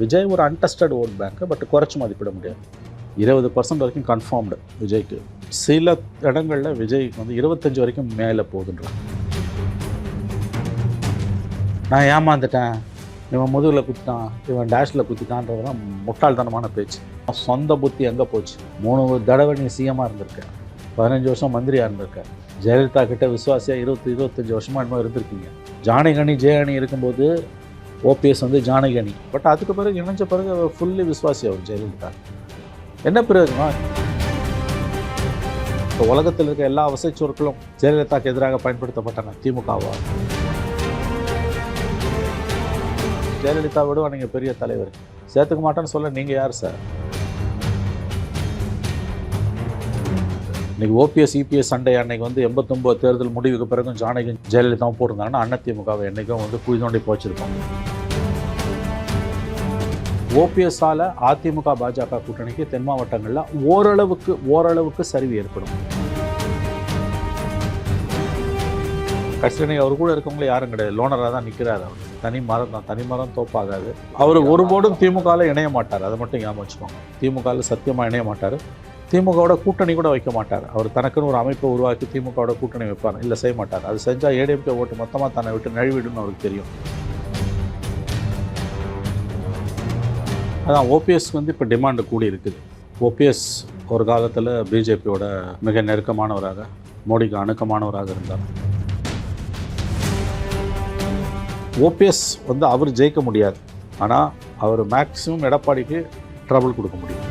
விஜய் ஒரு untested vote bank but குறைச்சி மதிப்பிட முடியாது. இருபது பர்சன்ட் வரைக்கும் கன்ஃபார்ம்டு விஜய்க்கு. சில இடங்களில் விஜய்க்கு வந்து இருபத்தஞ்சு வரைக்கும் மேலே போகுதுன்றாங்க நான் ஏமாந்துட்டேன். இவன் முதுகில் குத்திட்டான். இவன் டேஷில் குத்திட்டான்றதுலாம் முட்டாள்தனமான பேச்சு. சொந்த புத்தி எங்கே போச்சு? மூணு தடவை நீ சிஎம்மாக இருந்திருக்க. பதினஞ்சு வருஷம் மந்திரியாக இருந்திருக்க. ஜெயலலிதா கிட்ட விசுவாசியாக இருபத்தி இருபத்தஞ்சி வருஷமாக என்னமோ இருந்திருக்கீங்க. ஜானகணி ஜெயகணி இருக்கும்போது ஓபிஎஸ் வந்து ஜானகி பட் அதுக்கு பிறகு இணைஞ்ச பிறகு அவர் ஃபுல்லி விஸ்வாசி அவர் ஜெயலலிதா என்ன பிரயோஜனம் இப்போ உலகத்தில் இருக்க எல்லா வசதி சொற்களும் ஜெயலலிதாக்கு எதிராக பயன்படுத்தப்பட்டன திமுகவா? ஜெயலலிதா நீங்கள் பெரிய தலைவர். சேர்த்துக்க மாட்டேன்னு சொல்ல நீங்கள் யார் சார் இன்னைக்கு ஓபிஎஸ் இபிஎஸ் சண்டை அன்னைக்கு வந்து எண்பத்தொம்போது தேர்தல் முடிவுக்கு பிறகும் ஜானகி ஜெயலலிதாவும் போட்டிருந்தாங்கன்னா அதிமுகவை என்றைக்கும் வந்து குழி தோண்டி போச்சிருப்பாங்க ஓபிஎஸ்ஸால் அதிமுக பாஜக கூட்டணிக்கு தென் மாவட்டங்களில் ஓரளவுக்கு ஓரளவுக்கு சரிவு ஏற்படும். கட்சியினை அவர் கூட இருக்கவங்களே யாரும் கிடையாது. லோனராக தான் நிற்கிறார் அவர். தனி மரம் தான். தனி மரம் தோப்பாகாது. அவர் ஒருபோதும் திமுகவில் இணைய மாட்டார். அதை மட்டும் ஞாபகம் வச்சுக்கோங்க. திமுகவில் சத்தியமாக இணைய மாட்டார். திமுகவோட கூட்டணி கூட வைக்க மாட்டார். அவர் தனக்குன்னு ஒரு அமைப்பை உருவாக்கி திமுகவோட கூட்டணி வைப்பார். இல்லை செய்ய மாட்டார். அது செஞ்சால் ஏடிஎம்கே ஓட்டு மொத்தமாக தன்னை விட்டு நழுவிடுன்னு அவருக்கு தெரியும். அதான் ஓபிஎஸ் வந்து இப்போ டிமாண்டு கூடி இருக்குது. ஓபிஎஸ் ஒரு காலத்தில் பிஜேபியோட மிக நெருக்கமானவராக மோடிக்கு அணுக்கமானவராக இருந்தார். ஓபிஎஸ் வந்து அவர் ஜெயிக்க முடியாது. ஆனால் அவர் மேக்ஸிமம் எடப்பாடிக்கு ட்ரபிள் கொடுக்க முடியும்.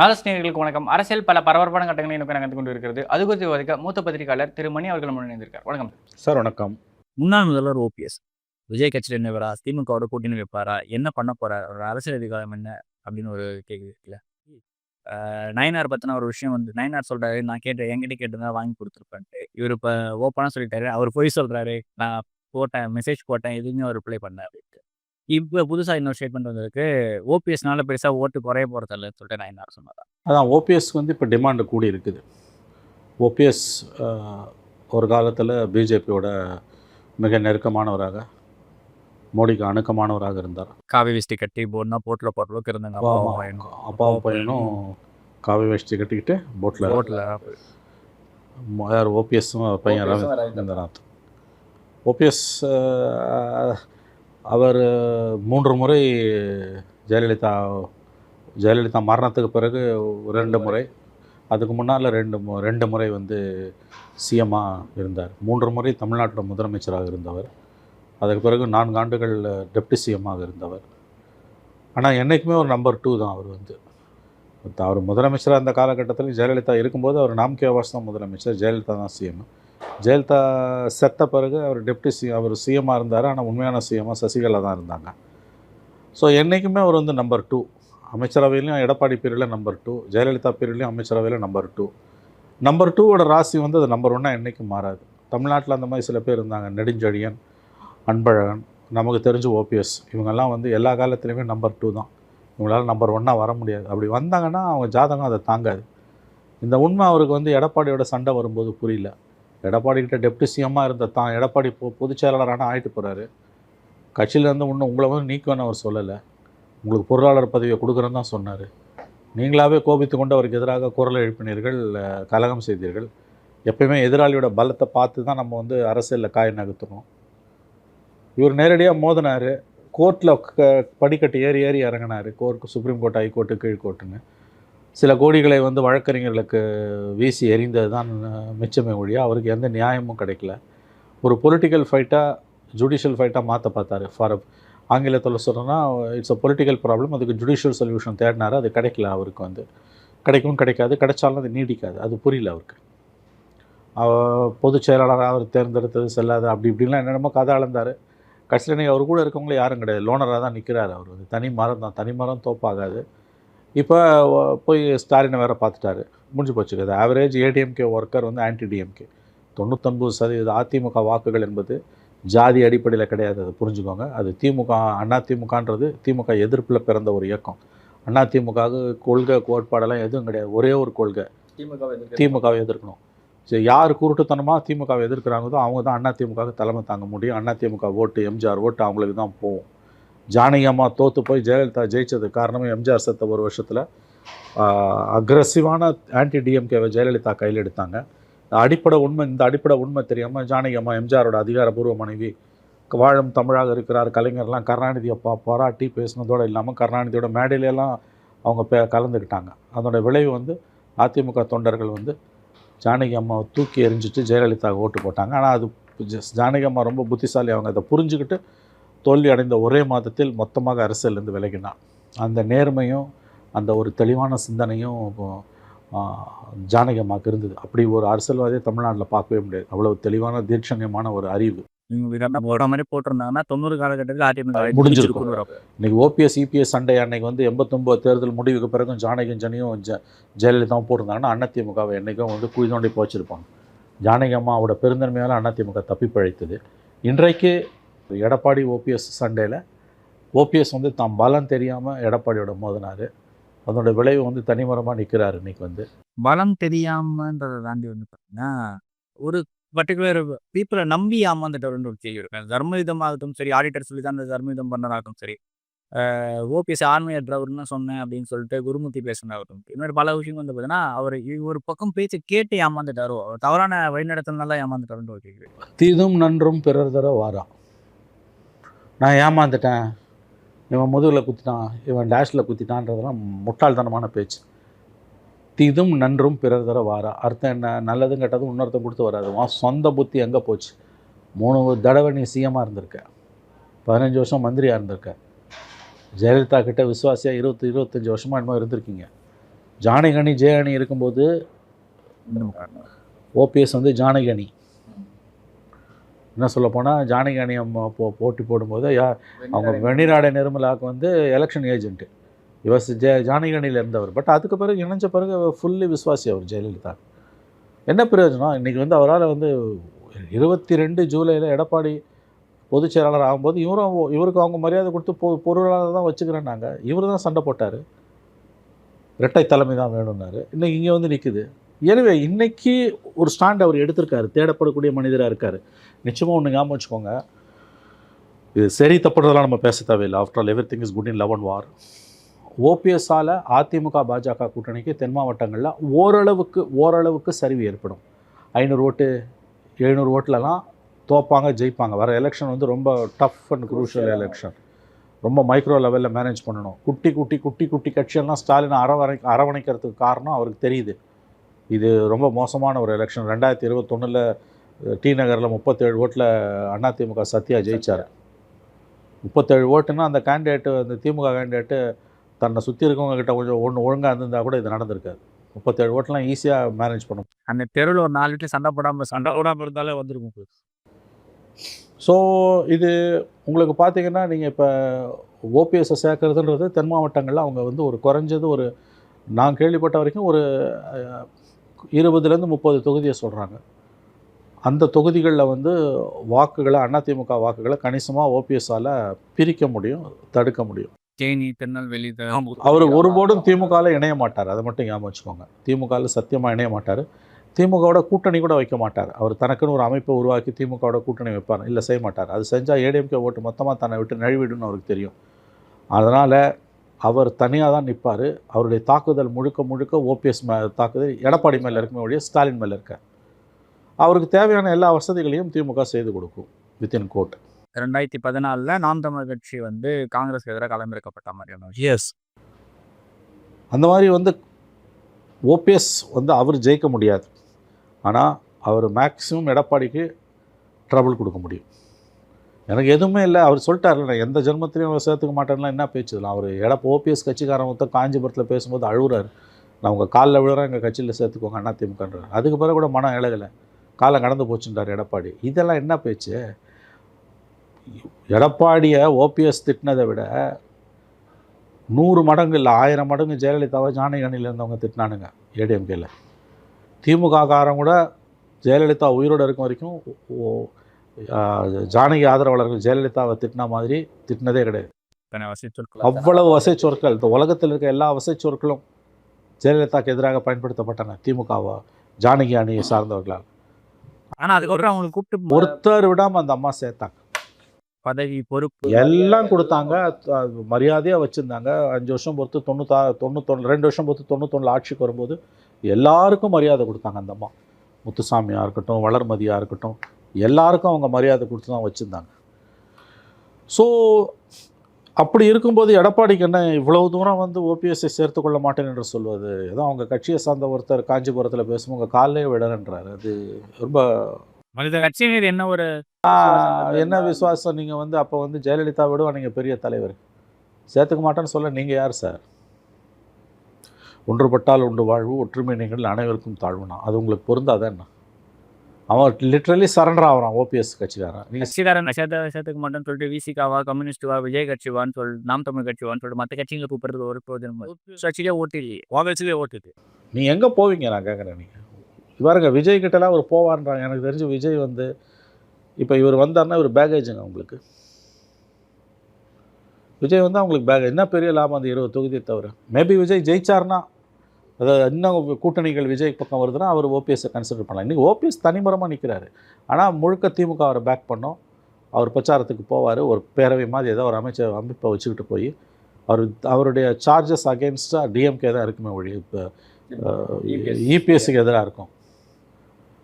நாதஸ்நேயர்களுக்கு வணக்கம். அரசியல் பல பரபரப்பான கட்டங்களை நோக்கி நகர்ந்து கொண்டு இருக்கிறது அது குறித்து விவாதிக்க மூத்த பத்திரிகையாளர் திரு மணி அவர்கள் முன்னிருந்திருக்கார் வணக்கம். சார் வணக்கம். முன்னாள் முதல்வர் ஓபிஎஸ் விஜய் கட்சியில் என்னவரா திமுகவோட கூட்டணி வைப்பாரா? என்ன பண்ண போறார்? ஒரு அரசியல் அதிகாரம் என்ன? அப்படின்னு ஒரு கேள்வி இருக்குல்ல. நயனார் பத்தின ஒரு விஷயம் வந்து நயனார் சொல்றாரு நான் கேட்டு என்கிட்ட கேட்டு வாங்கி கொடுத்துருப்பேன்ட்டு. இவர் இப்போ ஓப்பனாக சொல்லிட்டாரு அவர் பொய் சொல்றாரு. நான் போட்டேன் மெசேஜ் போட்டேன் எதுவுமே அவர் ரிப்ளை பண்ண அப்படின்ட்டு இப்போ புதுசாக இன்னொரு ஸ்டேட்மெண்ட் வந்திருக்கு. ஓபிஎஸ்னால பெருசாக ஓட்டு குறைய போகிறதில்லன்னு சொல்லிட்டு நயனார் சொன்னாரா அதான் ஓபிஎஸ் வந்து இப்போ டிமாண்டு கூடி இருக்குது. ஓபிஎஸ் ஒரு காலத்தில் பிஜேபியோட மிக நெருக்கமானவராக மோடிக்கு அணுக்கமானவராக இருந்தார். காவி வேஷ்டி கட்டி போனா போட்டில் போடுற அளவுக்கு இருந்தாங்க. அப்பாவும் பையனும். அப்பாவும் பையனும் காவி வேஷ்டி கட்டிக்கிட்டு போட்டில் போட்டில் யார் ஓபிஎஸும் பையன் ரவீந்திரநாத். ஓபிஎஸ் அவர் மூன்று முறை ஜெயலலிதா ஜெயலலிதா மரணத்துக்கு பிறகு ரெண்டு முறை. அதுக்கு முன்னால் ரெண்டு மு ரெண்டு முறை வந்து சிஎம்மாக இருந்தார். மூன்று முறை தமிழ்நாட்டோட முதலமைச்சராக இருந்தவர். அதுக்கு பிறகு நான்கு ஆண்டுகள் டெப்டி சிஎம்மாக இருந்தவர். ஆனால் என்றைக்குமே ஒரு நம்பர் டூ தான் அவர் வந்து. அவர் முதலமைச்சராக இருந்த காலகட்டத்தில் ஜெயலலிதா இருக்கும்போது அவர் நாம்கே வாஸ் தான் முதலமைச்சர் ஜெயலலிதா தான் சிஎம். ஜெயலலிதா செத்த பிறகு அவர் டெப்டி சி அவர் சிஎம்மாக இருந்தார். ஆனால் உண்மையான சிஎம்மாக சசிகலா தான் இருந்தாங்க. ஸோ என்றைக்குமே அவர் வந்து நம்பர் டூ அமைச்சரவையிலையும் எடப்பாடி பீரியடில் நம்பர் டூ ஜெயலலிதா பீரியட்லையும் அமைச்சரவையில் நம்பர் டூ நம்பர் டூவோட ராசி வந்து அது நம்பர் ஒன்னாக என்றைக்கும் மாறாது. தமிழ்நாட்டில் அந்த மாதிரி சில பேர் இருந்தாங்க. நெடுஞ்செழியன் அன்பழகன் நமக்கு தெரிஞ்ச ஓபிஎஸ் இவங்கெல்லாம் வந்து எல்லா காலத்துலேயுமே நம்பர் டூ தான். இவங்களால் நம்பர் ஒன்னாக வர முடியாது. அப்படி வந்தாங்கன்னா அவங்க ஜாதகம் அதை தாங்காது. இந்த உண்மை அவருக்கு வந்து எடப்பாடியோட சண்டை வரும்போது புரியல. எடப்பாடி கிட்ட டெப்டி சிஎம்மாக இருந்த தான் எடப்பாடி பொ பொதுச் செயலாளரான ஆகிட்டு போகிறாரு கட்சியிலேருந்து இன்னும் உங்களை வந்து நீக்கணும்னு அவர் சொல்லலை. உங்களுக்கு பொருளாளர் பதவியை கொடுக்குறேன்னு தான் சொன்னார். நீங்களாகவே கோபித்து கொண்டு அவருக்கு எதிராக குரல் எழுப்பினீர்கள் கலகம் செய்தீர்கள். எப்பயுமே எதிராளியோட பலத்தை பார்த்து தான் நம்ம வந்து அரசியலில் காய் நகர்த்தணும் இவர் நேரடியாக மோதினார். கோர்ட்டில் க படிக்கட்டு ஏறி ஏறி இறங்கினார். Court supreme court high court கீழ்கோர்ட்டுன்னு சில கோடிகளை வந்து வழக்கறிஞர்களுக்கு வீசி எறிந்தது தான் மிச்சமே ஒழிய அவருக்கு எந்த நியாயமும் கிடைக்கல. ஒரு பொலிட்டிக்கல் ஃபைட்டாக ஜுடிஷியல் ஃபைட்டாக மாற்ற பார்த்தாரு. ஃபார் ஆங்கிலத்தில் சொல்கிறோன்னா இட்ஸ் அ பொலிட்டிக்கல் ப்ராப்ளம் அதுக்கு ஜுடிஷியல் சொல்யூஷன் தேடினாரு. அது கிடைக்கல அவருக்கு வந்து. கிடைக்கும் கிடைக்காது. கிடைச்சாலும் அது நீடிக்காது. அது புரியல அவருக்கு. பொதுச் செயலாளராக அவர் தேர்ந்தெடுத்தது செல்லாது. அப்படி இப்படின்லாம் என்னென்னமோ கதை அளந்தார். கடைசியில் அவர் கூட இருக்கவங்களே யாரும் கிடையாது. லோனராக தான் நிற்கிறார் அவர். வந்து தனி மரம் தான். தனி மரம் தோப்பாகாது. இப்போ போய் ஸ்டாலினை வேற பார்த்துட்டாரு. முடிஞ்சு போச்சு அது ஆவரேஜ் ஏடிஎம்கே ஒர்க்கர் வந்து ஆன்டி டிஎம்கே தொண்ணூத்தொன்பது சதவீத அதிமுக வாக்குகள் என்பது ஜாதி அடிப்படையில் கிடையாது. அது புரிஞ்சுக்கோங்க. அது திமுக அண்ணா திமுகன்றது திமுக எதிர்ப்பில் பிறந்த ஒரு இயக்கம். அண்ணா திமுகவுக்கு கொள்கை கோட்பாடெல்லாம் எதுவும் கிடையாது. ஒரே ஒரு கொள்கை. திமுக திமுகவை எதிர்க்கணும். சரி யார் குருட்டுத்தனமாக திமுகவை எதிர்க்கிறாங்களோ அவங்க தான் அண்ணா திமுகவுக்கு தலைமை தாங்க முடியும். அண்ணா திமுக ஓட்டு எம்ஜிஆர் ஓட்டு அவங்களுக்கு தான் போகும். ஜானகி அம்மா தோற்று போய் ஜெயலலிதா ஜெயித்ததுக்கு காரணமே எம்ஜிஆர் செத்த ஒரு வருஷத்தில். அக்ரஸிவான ஆன்டி டிஎம்கேவை ஜெயலலிதா கையில் எடுத்தாங்க. அடிப்படை உண்மை இந்த அடிப்படை உண்மை தெரியாமல் ஜானகி அம்மா எம்ஜிஆரோட அதிகாரப்பூர்வ மனைவி வாழும் தமிழாக இருக்கிறார் கலைஞர்லாம் கருணாநிதியை பா பாராட்டி பேசினதோடு இல்லாமல் கருணாநிதியோட மேடையிலெல்லாம் அவங்க பே கலந்துக்கிட்டாங்க. அதோட விளைவு வந்து அதிமுக தொண்டர்கள் வந்து ஜானகி அம்மாவை தூக்கி எறிஞ்சிட்டு ஜெயலலிதாவை ஓட்டு போட்டாங்க. ஆனால் அது ஜானகி அம்மா ரொம்ப புத்திசாலி. அவங்க அதை புரிஞ்சுக்கிட்டு தோல்வி அடைந்த ஒரே மாதத்தில் மொத்தமாக அரசியலேருந்து விலகினான். அந்த நேர்மையும் அந்த ஒரு தெளிவான சிந்தனையும் இப்போ, ஆ, ஜானகி அம்மாவுக்கு இருந்தது. அப்படி ஒரு அரசியல்வாதியை தமிழ்நாட்டில் பார்க்கவே முடியாது. அவ்வளவு தெளிவான தீர்ஷண்யமான ஒரு அறிவு. மாதிரி போட்டிருந்தாங்கன்னா தொண்ணூறு காலகட்டத்தில் அதிமுக முடிஞ்சிருக்கும். இன்னைக்கு ஓபிஎஸ் இபிஎஸ் சண்டை அன்னைக்கு வந்து எண்பத்தொம்போது தேர்தல் முடிவுக்கு பிறகும் ஜானகியும் ஜனியும் ஜ ஜெயலலிதாவும் போட்டிருந்தாங்கன்னா அதிமுகவை என்றைக்கும் வந்து குழி தோண்டி போச்சிருப்பாங்க. ஜானகி அம்மாவோட பெருந்தன்மையால் அதிமுக தப்பி பிழைத்தது இன்றைக்கு எடப்பாடி ஓபிஎஸ் சண்டையில் ஓபிஎஸ் வந்து தாம் பலம் தெரியாமல் எடப்பாடியோட மோதினார். அதோட விளைவு வந்து தனிமரமாக நிற்கிறாரு இன்னைக்கு வந்து. பலம் தெரியாமன்றதை தாண்டி வந்து பார்த்தீங்கன்னா ஒரு பர்டிகுலர் பீப்புளை நம்பி ஏமாந்துட்டவர்னு ஒரு கேள்வி இருக்கு. தர்மயுதமாகட்டும் சரி ஆடிட்டர் சொல்லி தான் அந்த தர்மயுதம் பண்ணதாகட்டும் சரி ஓபிஎஸ் ஆண்மையற்றவர்னு சொன்னேன் அப்படின்னு சொல்லிட்டு குருமூர்த்தி பேசினவரும் மாதிரி பல விஷயம் வந்து பார்த்தீங்கன்னா அவர் ஒரு பக்கம் பேச்சு கேட்டு ஏமாந்துட்டாரோ அவர் தவறான வழிநடத்தினால ஏமாந்துட்டாருன்னு ஒரு கேள்வி. தீதும் நன்றும் பிறர் தர வாரா? நான் ஏமாந்துட்டேன். இவன் முதுகில் குத்திட்டான் இவன் டேஷில் குத்திட்டான்றதெல்லாம் முட்டாள்தனமான பேச்சு. தீதும் நன்றும் பிறர் தர வாரா. அர்த்தம் என்ன? நல்லதும் கெட்டதும் இன்னொருத்தம் கொடுத்து வராது. உன் சொந்த புத்தி எங்கே போச்சு? மூணு தடவை நீ சிஎம்மாக இருந்திருக்க. பதினஞ்சு வருஷம் மந்திரியாக இருந்திருக்க. ஜெயலலிதா கிட்ட விசுவாசியாக இருபத்தி இருபத்தஞ்சி வருஷமாக என்னமோ இருந்திருக்கீங்க. ஜானகணி ஜெயகணி இருக்கும்போது ஓபிஎஸ் வந்து ஜானகணி என்ன சொல்ல போனால் ஜானகி அணி அம்மா போ போட்டி போடும்போது யா அவங்க வெண்ணிராடை நிர்மலாவுக்கு வந்து எலெக்ஷன் ஏஜென்ட்டு இவர் ஜெ ஜானகி அணியில் இருந்தவர். பட் அதுக்கு பிறகு இணைஞ்ச பிறகு ஃபுல்லி விசுவாசி அவர் ஜெயலலிதா. என்ன பிரயோஜனம்? இன்றைக்கி வந்து அவரால் வந்து இருபத்தி ரெண்டு ஜூலையில் எடப்பாடி பொதுச் செயலாளர் ஆகும்போது இவரும் இவருக்கு அவங்க மரியாதை கொடுத்து பொ பொருளாளர் தான் வச்சுக்கிறேன்னாங்க. இவர் தான் சண்டை போட்டார். இரட்டை தலைமை தான் வேணும்னாரு. இன்னைக்கு இங்கே வந்து நிற்குது எனவே இன்னைக்கு ஒரு ஸ்டாண்ட் அவர் எடுத்திருக்காரு. தேடப்படக்கூடிய மனிதராக இருக்கார். நிச்சயமாக ஒன்று ஞாபகம் வச்சுக்கோங்க. இது சரி தப்புறதெல்லாம் நம்ம பேச தேவையில்லை. After all everything is good in love and war ஓபிஎஸ்ஸால் அதிமுக பாஜக கூட்டணிக்கு தென் மாவட்டங்களில் ஓரளவுக்கு ஓரளவுக்கு சரிவு ஏற்படும். ஐநூறு ஓட்டு எழுநூறு ஓட்டுலலாம் தோப்பாங்க ஜெயிப்பாங்க. வர எலெக்ஷன் வந்து ரொம்ப டஃப் அண்ட் குரூஷியல் எலெக்ஷன் ரொம்ப மைக்ரோ லெவலில் மேனேஜ் பண்ணணும். குட்டி குட்டி குட்டி குட்டி கட்சியெல்லாம் ஸ்டாலின் அரவணை அரவணைக்கிறதுக்கு காரணம் அவருக்கு தெரியுது. இது ரொம்ப மோசமான ஒரு எலெக்ஷன் ரெண்டாயிரத்தி இருபத்தொன்னில் டி நகரில் முப்பத்தேழு ஓட்டில் அதிமுக சத்யா ஜெயிச்சார். முப்பத்தேழு ஓட்டுன்னா அந்த கேண்டிடேட்டு அந்த திமுக கேண்டிடேட்டு தன்னை சுற்றி இருக்கவங்க கிட்ட கொஞ்சம் ஒன்று ஒழுங்காக இருந்திருந்தா கூட இது நடந்திருக்காது. முப்பத்தேழு ஓட்டெலாம் ஈஸியாக மேனேஜ் பண்ணும் அந்த தெருவில் ஒரு நாலு வீட்டில் சண்டை போடாமல் சண்டை போடாமல் இருந்தாலே வந்திருக்கும் ஸோ இது உங்களுக்கு பார்த்தீங்கன்னா நீங்கள் இப்போ ஓபிஎஸ்ஸை சேர்க்கறதுன்றது தென் மாவட்டங்களில் அவங்க வந்து ஒரு குறைஞ்சது ஒரு நான் கேள்விப்பட்ட வரைக்கும் ஒரு இருபதுலேருந்து முப்பது தொகுதியை சொல்கிறாங்க. அந்த தொகுதிகளில் வந்து வாக்குகளை அதிமுக வாக்குகளை கணிசமாக ஓபிஎஸ்ஸால் பிரிக்க முடியும் தடுக்க முடியும். தேனி திருநெல்வேலி அவர் ஒருபோதும் திமுகவில் இணைய மாட்டார். அதை மட்டும் ஞாபகம் வச்சுக்கோங்க. திமுகவில் சத்தியமாக இணைய மாட்டார். திமுகவோட கூட்டணி கூட வைக்க மாட்டார். அவர் தனக்குன்னு ஒரு அமைப்பை உருவாக்கி திமுகவோட கூட்டணி வைப்பார். இல்லை செய்ய மாட்டார். அது செஞ்சால் ஏடிஎம்கே ஓட்டு மொத்தமாக தன்னை விட்டு நழுவிடுன்னு அவருக்கு தெரியும். அதனால் அவர் தனியாக தான் நிற்பார் அவருடைய தாக்குதல் முழுக்க முழுக்க ஓபிஎஸ் மே தாக்குதல் எடப்பாடி மேலே இருக்குமே ஒழிய ஸ்டாலின் மேலே இருக்க. அவருக்கு தேவையான எல்லா வசதிகளையும் திமுக செய்து கொடுக்கும் வித்தின் கோட் ரெண்டாயிரத்தி பதினாலில் நாம் தமிழர் கட்சி வந்து காங்கிரஸ்க்கு எதிராக களமிறக்கப்பட்ட மாதிரியான எஸ் அந்த மாதிரி வந்து ஓபிஎஸ் வந்து அவர் ஜெயிக்க முடியாது. ஆனால் அவர் மேக்ஸிமம் எடப்பாடிக்கு ட்ரபிள் கொடுக்க முடியும். எனக்கு எதுவுமே இல்லை. அவர் சொல்லிட்டார் நான் எந்த ஜென்மத்திலையும் அவர் சேர்த்துக்க மாட்டேன்லாம் என்ன பேச்சு? இதெல்லாம் அவர் எடப்ப ஓபிஎஸ் கட்சிக்காரன் காஞ்சிபுரத்தில் பேசும்போது அழுகுறாரு நான் உங்கள் காலில் விழுறேன் எங்கள் கட்சியில் சேர்த்துக்கோங்க அண்ணா திமுகன்றார். அதுக்கு பிறகு கூட மனம் இழகலை. காலம் கடந்து போச்சுன்றார் எடப்பாடி. இதெல்லாம் என்ன பேச்சு? எடப்பாடியை ஓபிஎஸ் திட்டினதை விட நூறு மடங்கு இல்லை ஆயிரம் மடங்கு ஜெயலலிதாவை ஜானகணியில் இருந்தவங்க திட்டினானுங்க ஏடிஎம்கேல. திமுக காரம் கூட ஜெயலலிதா உயிரோடு இருக்கும் வரைக்கும் ஓ- ஜானகி ஆதரவாளர்கள் ஜெயலலிதாவை திட்டின மாதிரி திட்டினதே கிடையாது. அவ்வளவு வசை சொற்கள். இந்த உலகத்தில் இருக்க எல்லா வசை சொற்களும் ஜெயலலிதாக்கு எதிராக பயன்படுத்தப்பட்டன திமுகவா ஜானகி அணியை சார்ந்தவர்களால். ஆனா அதுக்கப்புறம் அவங்களுக்கு கூப்பிட்டு ஒருத்தர் விடாம அந்த அம்மா சேர்த்தாங்க. பதவி பொறுப்பு. எல்லாம் கொடுத்தாங்க. அது மரியாதையா வச்சிருந்தாங்க. அஞ்சு வருஷம் பொறுத்து தொண்ணூத்தா தொண்ணூத்தொன்று ரெண்டு வருஷம் பொறுத்து தொண்ணூத்தொன்னில் ஆட்சிக்கு வரும்போது எல்லாருக்கும் மரியாதை கொடுத்தாங்க அந்த அம்மா. முத்துசாமியாக இருக்கட்டும் வளர்மதியாக இருக்கட்டும் எல்லாருக்கும் அவங்க மரியாதை கொடுத்து தான் வச்சுருந்தாங்க. ஸோ அப்படி இருக்கும்போது எடப்பாடிக்கு என்ன இவ்வளவு தூரம் வந்து ஓபிஎஸ்ஐ சேர்த்து கொள்ள மாட்டேன் என்று சொல்வது? ஏதோ அவங்க கட்சியை சார்ந்த ஒருத்தர் காஞ்சிபுரத்தில் பேசும்போது காலையே விடலன்றாரு அது ரொம்ப மனித கட்சி மீது என்ன ஒரு என்ன விசுவாசம்? நீங்கள் வந்து அப்போ வந்து ஜெயலலிதா விடுவா? நீங்கள் பெரிய தலைவர். சேர்த்துக்க மாட்டேன்னு சொல்ல நீங்கள் யார் சார்? ஒன்றுபட்டால் உண்டு வாழ்வு ஒற்றுமை நீங்கள் அனைவருக்கும் தாழ்வுனா. அது உங்களுக்கு பொருந்தாதா என்ன? அவன் லிட்ரலி சரண்டர் ஆகிறான் ஓபிஎஸ் கட்சிக்காரன். கட்சிக்காரன் சேர்த்த சேர்த்துக்க மாட்டேன்னு சொல்லிட்டு விசிகாவா கம்யூனிஸ்டுவா விஜய் கட்சிவான்னு சொல்லி நாம் தமிழ் கட்சிவான்னு சொல்லிட்டு மற்ற கட்சிகளை கூப்பிடுறது ஒரு பிரோஜனம் கட்சியிலே ஓட்டு இல்லையே. ஓபிஎஸ்லேயே ஓட்டு இருக்கு. நீ எங்கே போவீங்க? நான் கேட்குறேன் நீங்கள் பாருங்க விஜய் கிட்டலாம் அவர் போவான்றாங்க எனக்கு தெரிஞ்சு விஜய் வந்து இப்போ இவர் வந்தார்னா இவர் பேகேஜுங்க உங்களுக்கு. விஜய் வந்து அவங்களுக்கு பேக் என்ன பெரிய லாபம் அந்த இருபது தொகுதியை தவிர? மேபி விஜய் ஜெயிச்சார்னா அதாவது இன்னும் கூட்டணிகள் விஜய் பக்கம் வருதுன்னா அவர் ஓபிஎஸ்ஸை கன்சிடர் பண்ணலாம். இன்றைக்கி ஓபிஎஸ் தனிமரமாக நிற்கிறாரு ஆனால் முழுக்க திமுக அவரை பேக் பண்ணோம். அவர் பிரச்சாரத்துக்கு போவார். ஒரு பேரவை மாதிரி ஏதோ ஒரு அமைச்சர் அமைப்பை வச்சுக்கிட்டு போய் அவர் அவருடைய சார்ஜஸ் அகேன்ஸ்டாக டிஎம்கே தான் இருக்குமே ஒழி இப்போ இபிஎஸ்க்கு எதிராக இருக்கும்.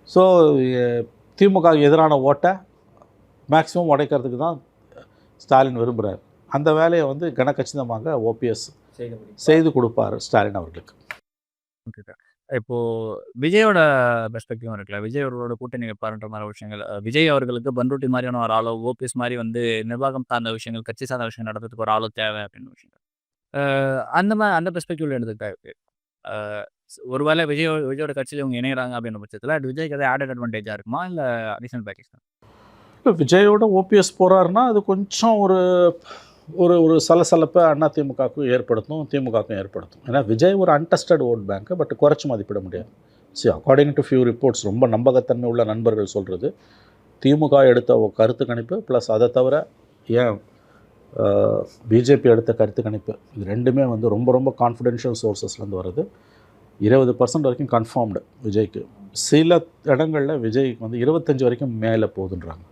ஸோ திமுக எதிரான ஓட்டை மேக்ஸிமம் உடைக்கிறதுக்கு தான் ஸ்டாலின் விரும்புகிறார் அந்த வேலையை வந்து கனகச்சிதமாக ஓபிஎஸ் செய்து கொடுப்பார் ஸ்டாலின் அவர்களுக்கு. இப்போ விஜயோட பெர்ஸ்பெக்டிவ் இருக்குல்ல. விஜய் அவர்களோட கூட்டணி வைப்பாருன்ற மாதிரி விஷயங்கள். விஜய் அவர்களுக்கு பன்ருட்டி மாதிரியான ஒரு ஆளோ ஓபிஎஸ் மாதிரி வந்து நிர்வாகம் சார்ந்த விஷயங்கள் கட்சி சார்ந்த விஷயங்கள் நடத்துறதுக்கு ஒரு ஆளோ தேவை அப்படின்னு விஷயங்கள். அந்த மாதிரி அந்த பெர்ஸ்பெக்டிவ்ல எடுத்துக்கிட்டா இருக்கு ஒருவேளை விஜய் விஜயோட கட்சியில் இவங்க இணையிறாங்க அப்படின்ற பட்சத்தில் விஜய்க்கு எதாவது ஆடட் அட்வான்டேஜாக இருக்குமா? இல்லை அடிஷனல் பேக்கேஜ் தான் இப்போ விஜயோட ஓபிஎஸ் போகிறாருன்னா அது கொஞ்சம் ஒரு ஒரு ஒரு சலசலப்பை அண்ணா திமுகவுக்கும் ஏற்படுத்தும் திமுகவுக்கும் ஏற்படுத்தும் ஏன்னா விஜய் ஒரு அன்டஸ்டட் ஓட் பேங்க்கு பட் குறைச்சி மதிப்பிட முடியாது. சரி அக்கார்டிங் டு ஃபியூ ரிப்போர்ட்ஸ் ரொம்ப நம்பகத்தன்மை உள்ள நண்பர்கள் சொல்கிறது திமுக எடுத்த கருத்து கணிப்பு ப்ளஸ் அதை தவிர ஏன் பிஜேபி எடுத்த கருத்து கணிப்பு இது ரெண்டுமே வந்து ரொம்ப ரொம்ப கான்ஃபிடென்ஷியல் சோர்சஸ்லேருந்து வருது. இருபது பர்சன்ட் வரைக்கும் கன்ஃபார்ம்டு விஜய்க்கு. சில இடங்களில் விஜய்க்கு வந்து இருபத்தஞ்சி வரைக்கும் மேலே போகுதுன்றாங்க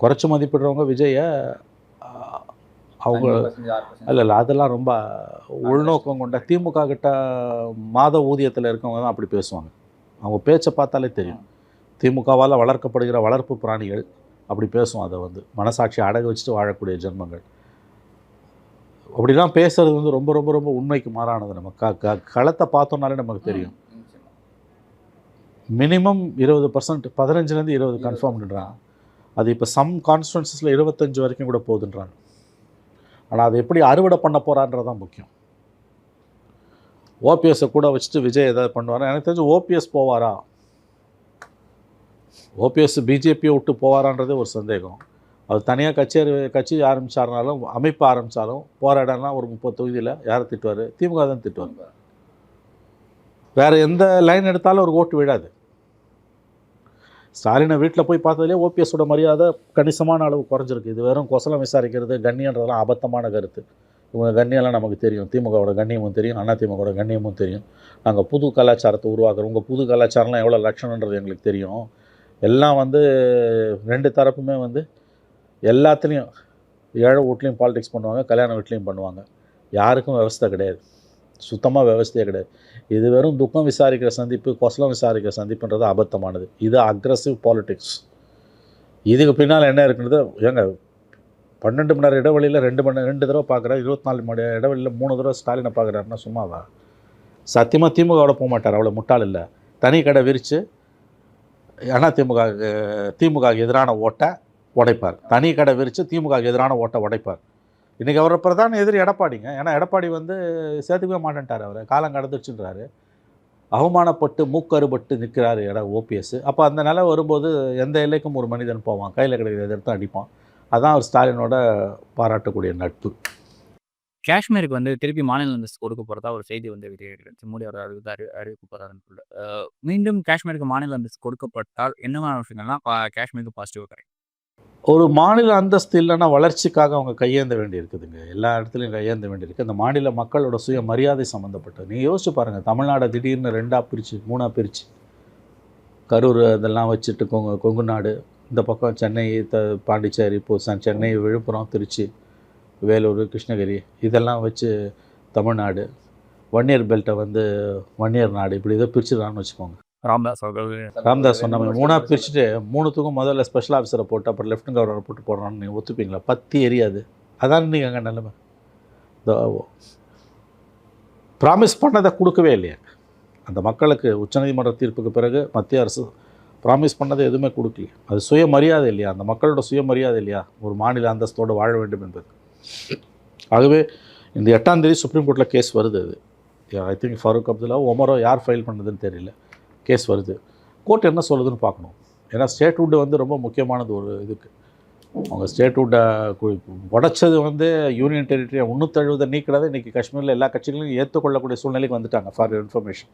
குறைச்சி மதிப்பிடுறவங்க விஜயை அவங்க இல்லை இல்லை அதெல்லாம் ரொம்ப உள்நோக்கம் கொண்ட திமுக கிட்ட மாத ஊதியத்தில் இருக்கவங்க தான் அப்படி பேசுவாங்க. அவங்க பேச்சை பார்த்தாலே தெரியும். திமுகவால் வளர்க்கப்படுகிற வளர்ப்பு பிராணிகள் அப்படி பேசும் அதை வந்து. மனசாட்சி அடகு வச்சுட்டு வாழக்கூடிய ஜென்மங்கள். அப்படிலாம் பேசுறது வந்து ரொம்ப ரொம்ப ரொம்ப உண்மைக்கு மாறானது நம்ம. க க களத்தை பார்த்தோம்னாலே நமக்கு தெரியும். மினிமம் இருபது பர்சன்ட் பதினஞ்சுலேருந்து இருபது கன்ஃபார்ம்ன்றாங்க அது இப்போ சம் கான்ஸ்டுவன்சஸில் இருபத்தஞ்சு வரைக்கும் கூட போகுதுன்றாங்க. ஆனால் அதை எப்படி அறுவடை பண்ண போகிறான்றது தான் முக்கியம். ஓபிஎஸ்ஸை கூட வச்சுட்டு விஜய் எதாவது பண்ணுவாரா? எனக்கு தெரிஞ்சு ஓபிஎஸ் போவாரா? ஓபிஎஸ் பிஜேபியை விட்டு போவாரான்றதே ஒரு சந்தேகம். அவர் தனியாக கட்சி கட்சி ஆரம்பித்தாருனாலும் அமைப்பு ஆரம்பித்தாலும் போகிற இடம்னா ஒரு முப்பது தொகுதியில் யாரை திட்டுவார்? திமுக தான் திட்டுவார். வேறு எந்த லைன் எடுத்தாலும் ஒரு ஓட்டு விடாது ஸ்டாலினை வீட்டில் போய் பார்த்ததுலேயே ஓபிஎஸோட மரியாதை கணிசமான அளவு குறைஞ்சிருக்கு. இது வெறும் கொசலம் விசாரிக்கிறது கண்ணியன்றதெல்லாம் அபத்தமான கருத்து. இவங்க கண்ணியெல்லாம் நமக்கு தெரியும். திமுகவோட கண்ணியமும் தெரியும் அண்ணா திமுகவோட கண்ணியமும் தெரியும். நாங்கள் புது கலாச்சாரத்தை உருவாக்குறோம். உங்கள் புது கலாச்சாரம்லாம் எவ்வளோ லட்சணன்றது எங்களுக்கு தெரியும். எல்லாம் வந்து ரெண்டு தரப்புமே வந்து எல்லாத்துலேயும் ஏழை வீட்லேயும் பாலிடிக்ஸ் பண்ணுவாங்க கல்யாண வீட்லேயும் பண்ணுவாங்க. யாருக்கும் விவஸ்தை கிடையாது. சுத்தமாக விவசாயே கிடையாது. இது வெறும் துக்கம் விசாரிக்கிற சந்திப்பு கொசலம் விசாரிக்கிற சந்திப்புன்றது அபத்தமானது. இது அக்ரஸிவ் பாலிட்டிக்ஸ் இதுக்கு பின்னால் என்ன இருக்குன்றது ஏங்க பன்னெண்டு மணி நேரம் இடைவெளியில் ரெண்டு மணி ரெண்டு தடவை பார்க்குறேன் இருபத்தி நாலு மணி இடைவெளியில் மூணு தடவை ஸ்டாலினை பார்க்குறாருன்னா சும்மாவா? சத்தியமாக திமுகவோட போக மாட்டார்? அவ்வளோ முட்டாள் இல்லை. தனி கடை விரித்து அண்ணா திமுக திமுக எதிரான ஓட்டை உடைப்பார். தனி கடை விரித்து திமுக எதிரான ஓட்டை உடைப்பார். இன்றைக்கி அவரோட பிரதான எதிரி எடப்பாடிங்க. ஏன்னா எடப்பாடி வந்து சேர்த்துக்கவே மாட்டேன்ட்டார் அவர். காலம் கடந்துருச்சுன்றாரு. அவமானப்பட்டு மூக்கறுபட்டு நிற்கிறாரு இட ஓபிஎஸ் அப்போ அந்த நிலை வரும்போது எந்த எல்லைக்கும் ஒரு மனிதன் போவான். கையில் கிடைக்கிறத எதிர்த்து அடிப்பான். அதான் அவர் ஸ்டாலினோட பாராட்டக்கூடிய நட்பு. காஷ்மீருக்கு வந்து திருப்பி மாநில அந்தஸ்து கொடுக்க போகிறதா ஒரு செய்தி வந்து வெளியிடுச்சு மோடி அவர் அறிவித்து அறி அறிவிக்க போகிறாருன்னு சொல்ல மீண்டும் காஷ்மீருக்கு மாநில அந்தஸ்து கொடுக்கப்பட்டால் என்னென்ன விஷயங்கள்லாம் காஷ்மீருக்கு பாசிட்டிவ் கிடைக்கும். ஒரு மாநில அந்தஸ்து இல்லைன்னா வளர்ச்சிக்காக அவங்க கையேந்த வேண்டியிருக்குதுங்க. எல்லா இடத்துலையும் கையேந்த வேண்டியிருக்கு. அந்த மாநில மக்களோட சுய மரியாதை சம்மந்தப்பட்டது நீங்கள் யோசிச்சு பாருங்கள் தமிழ்நாடை திடீர்னு ரெண்டாக பிரித்து மூணாக பிரித்து கரூர் அதெல்லாம் வச்சுட்டு கொங்கு கொங்கு நாடு இந்த பக்கம் சென்னை த பாண்டிச்சேரி இப்போ சென்னை விழுப்புரம் திருச்சி வேலூர் கிருஷ்ணகிரி இதெல்லாம் வச்சு தமிழ்நாடு வன்னியர் பெல்ட்டை வந்து வன்னியர் நாடு இப்படி இதை பிரிச்சுடான்னு வச்சுக்கோங்க. ராம்தாஸ் அவர்கள். ராம்தாஸ் சொன்ன மூணாக பிரிச்சுட்டு மூணுத்துக்கும் முதல்ல ஸ்பெஷல் ஆஃபீஸரை போட்டு அப்புறம் லெஃப்டினன்ட் கவர்னர் போட்டு போடுறான்னு நீங்கள் ஒத்துப்பீங்களா? பத்தி எரியாது. அதான் நீங்கள் அங்கே நிலைமை. இந்த ப்ராமிஸ் பண்ணதை கொடுக்கவே இல்லையா. அந்த மக்களுக்கு உச்சநீதிமன்ற தீர்ப்புக்கு பிறகு மத்திய அரசு ப்ராமிஸ் பண்ணதை எதுவுமே கொடுக்கல. அது சுயமரியாதை இல்லையா? அந்த மக்களோட சுயமரியாதை இல்லையா? ஒரு மாநில அந்தஸ்தோடு வாழ வேண்டும் என்பது. ஆகவே இந்த எட்டாம் தேதி சுப்ரீம் கோர்ட்டில் கேஸ் வருது அது. ஐ திங்க் ஃபாரூக் அப்துல்லா ஒமரோ யார் ஃபைல் பண்ணதுன்னு தெரியல. கேஸ் வருது. கோர்ட் என்ன சொல்லுதுன்னு பார்க்கணும். ஏன்னா ஸ்டேட்ஹுட் வந்து ரொம்ப முக்கியமானது ஒரு இதுக்கு. அவங்க ஸ்டேட்ஹுட்டை உடைச்சது வந்து யூனியன் டெரிட்டரியை முந்நூற்றழுவதை நீக்கிறத இன்றைக்கி காஷ்மீரில் எல்லா கட்சிகளையும் ஏற்றுக்கொள்ளக்கூடிய சூழ்நிலைக்கு வந்துட்டாங்க ஃபார் இன்ஃபர்மேஷன்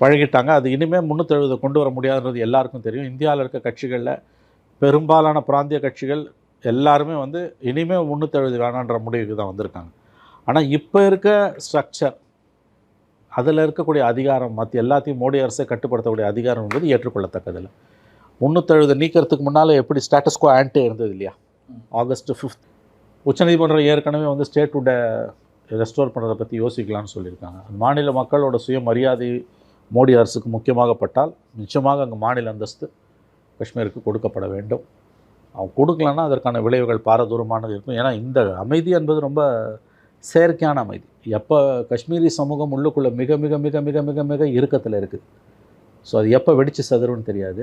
பழகிட்டாங்க. அது இனிமேல் முந்நூற்றழுவதை கொண்டு வர முடியாதுன்றது எல்லாருக்கும் தெரியும். இந்தியாவில் இருக்க கட்சிகளில் பெரும்பாலான பிராந்திய கட்சிகள் எல்லாருமே வந்து இனிமேல் முந்நூற்றழுவது வேணான்ற முடிவுக்கு தான் வந்திருக்காங்க. ஆனால் இப்போ இருக்க ஸ்ட்ரக்சர் அதில் இருக்கக்கூடிய அதிகாரம் மற்ற எல்லாத்தையும் மோடி அரசை கட்டுப்படுத்தக்கூடிய அதிகாரம் என்பது ஏற்றுக்கொள்ளத்தக்கதில்லை. முந்நூற்றெழுபது நீக்கிறதுக்கு முன்னால் எப்படி ஸ்டேட்டஸ்கோ ஆன்டே இருந்தது இல்லையா? ஆகஸ்ட் ஃபிஃப்த் உச்சநீதிமன்றம் ஏற்கனவே வந்து ஸ்டேட்டோட ரெஸ்டோர் பண்ணுறதை பற்றி யோசிக்கலாம்னு சொல்லியிருக்காங்க. மாநில மக்களோட சுயமரியாதை மோடி அரசுக்கு முக்கியமாகப்பட்டால் நிச்சயமாக அங்கே மாநில அந்தஸ்து காஷ்மீருக்கு கொடுக்கப்பட வேண்டும். அவங்க கொடுக்கலன்னா அதற்கான விளைவுகள் பாரதூரமானது இருக்கும். ஏன்னா இந்த அமைதி என்பது ரொம்ப செயற்கையான அமைதி. எப்போ காஷ்மீரி சமூகம் உள்ளுக்குள்ளே மிக மிக மிக மிக மிக மிக இறுக்கத்தில் இருக்குது. ஸோ அது எப்போ வெடித்து சதுருன்னு தெரியாது.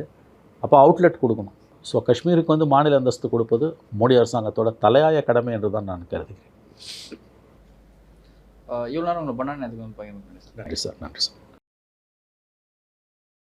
அப்போ அவுட்லெட் கொடுக்கணும். ஸோ காஷ்மீருக்கு வந்து மாநில அந்தஸ்து கொடுப்பது மோடி அரசாங்கத்தோட தலையாய கடமை என்று தான் நான் கருதுகிறேன். இவ்வளோ நேரம் உங்களை பண்ண நன்றி சார் நன்றி சார்.